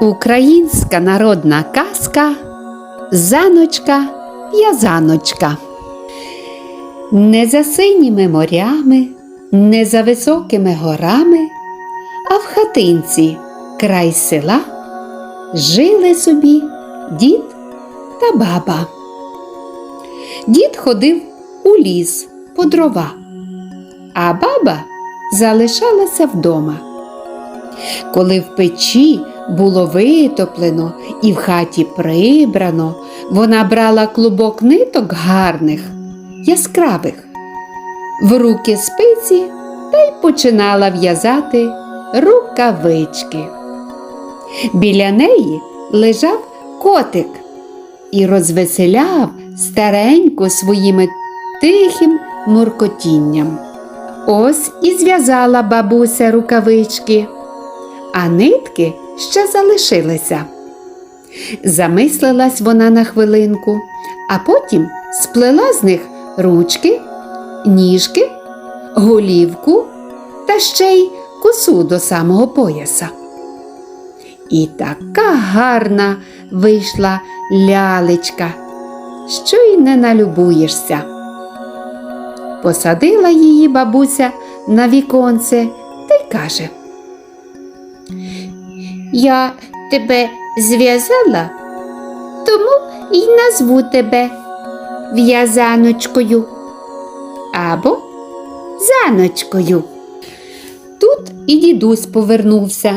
Українська народна казка Заночка в'язаночка. Не за синіми морями, не за високими горами, а в хатинці край села жили собі дід та баба. Дід ходив у ліс по дрова, а баба залишалася вдома. Коли в печі було витоплено і в хаті прибрано, вона брала клубок ниток гарних, яскравих, в руки спиці та й починала в'язати рукавички. Біля неї лежав котик і розвеселяв стареньку своїми тихим муркотінням. Ось і зв'язала бабуся рукавички а нитки ще залишилися. Замислилась вона на хвилинку, а потім сплела з них ручки, ніжки, голівку та ще й косу до самого пояса. І така гарна вийшла лялечка, що й не налюбуєшся. Посадила її бабуся на віконце та й каже Я тебе зв'язала, тому й назву тебе в'язаночкою або заночкою. Тут і дідусь повернувся.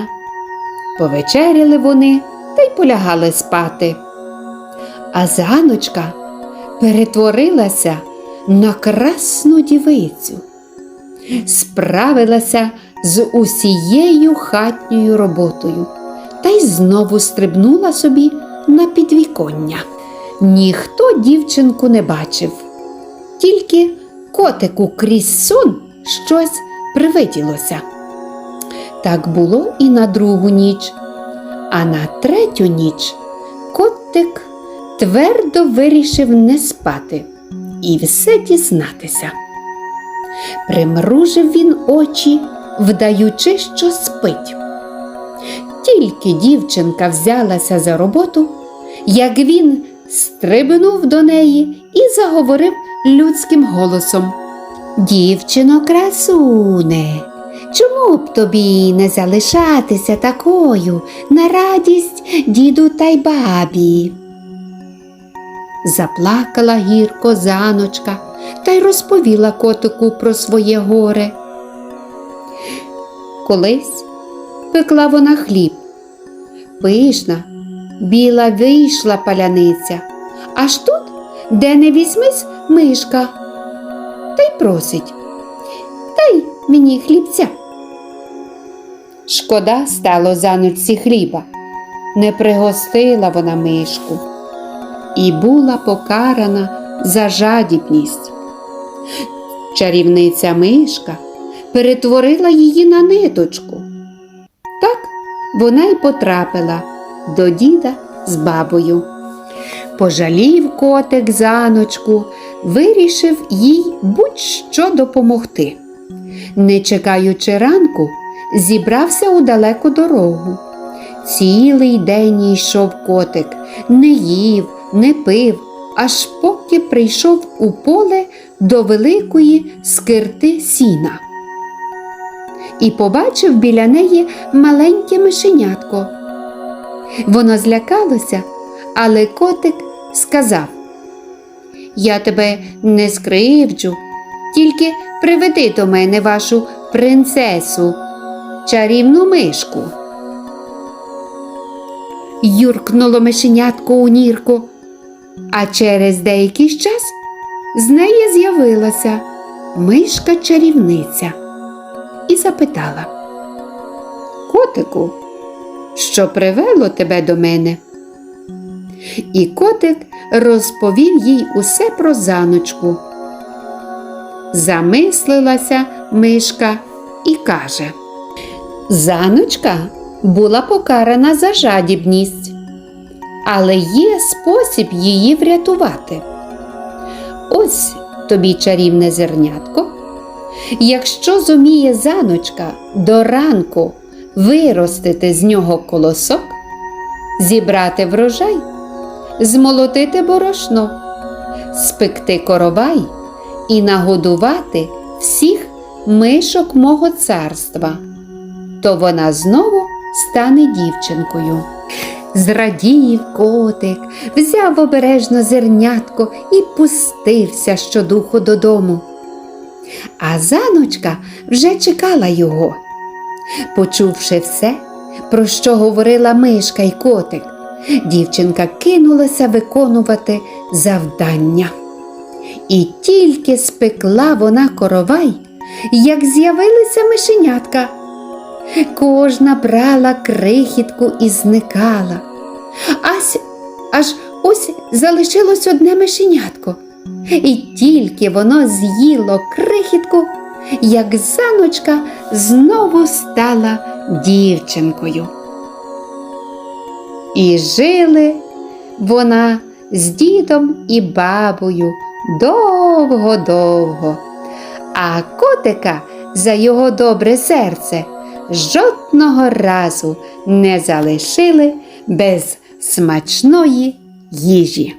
Повечеряли вони та й полягали спати. А заночка перетворилася на красну дівицю, справилася з усією хатньою роботою та й знову стрибнула собі на підвіконня. Ніхто дівчинку не бачив, тільки котику крізь сон щось привиділося. Так було і на другу ніч, а на третю ніч котик твердо вирішив не спати і все дізнатися. Примружив він очі, вдаючи, що спить. Тільки дівчинка взялася за роботу, як він стрибнув до неї і заговорив людським голосом. Дівчино, красуне, чому б тобі не залишатися такою на радість діду та й бабі? Заплакала гірко заночка та й розповіла котику про своє горе. Колись пекла вона хліб. Пишна, біла вийшла паляниця, аж тут, де не візьмись, мишка, та й просить. Дай мені хлібця. Шкода стало заночці хліба, не пригостила вона мишку і була покарана за жадібність. Чарівниця мишка перетворила її на ниточку. Вона й потрапила до діда з бабою. Пожалів котик заночку, вирішив їй будь-що допомогти. Не чекаючи ранку, зібрався у далеку дорогу. Цілий день йшов котик, не їв, не пив, аж поки прийшов у поле до великої скирти сіна. І побачив біля неї маленьке мишенятко. Воно злякалося, але котик сказав Я тебе не скривджу, тільки приведи до мене вашу принцесу, чарівну мишку. Юркнуло мишенятко у нірку, а через деякий час з неї з'явилася мишка чарівниця і запитала Котику, що привело тебе до мене? І котик розповів їй усе про заночку. Замислилася мишка і каже Заночка була покарана за жадібність, але є спосіб її врятувати. Ось тобі чарівне зернятко. Якщо зуміє заночка до ранку виростити з нього колосок, зібрати врожай, змолотити борошно, спекти коровай і нагодувати всіх мишок мого царства, то вона знову стане дівчинкою. Зрадів котик, взяв обережно зернятко і пустився щодуху додому. А заночка вже чекала його. Почувши все, про що говорила мишка й котик, дівчинка кинулася виконувати завдання. І тільки спекла вона коровай, як з'явилися мишенятка. Кожна брала крихітку і зникала. Ась, аж ось залишилось одне мишенятко. І тільки воно з'їло крихітку, як заночка знову стала дівчинкою. І жили вона з дідом і бабою довго-довго, а котика за його добре серце жодного разу не залишили без смачної їжі.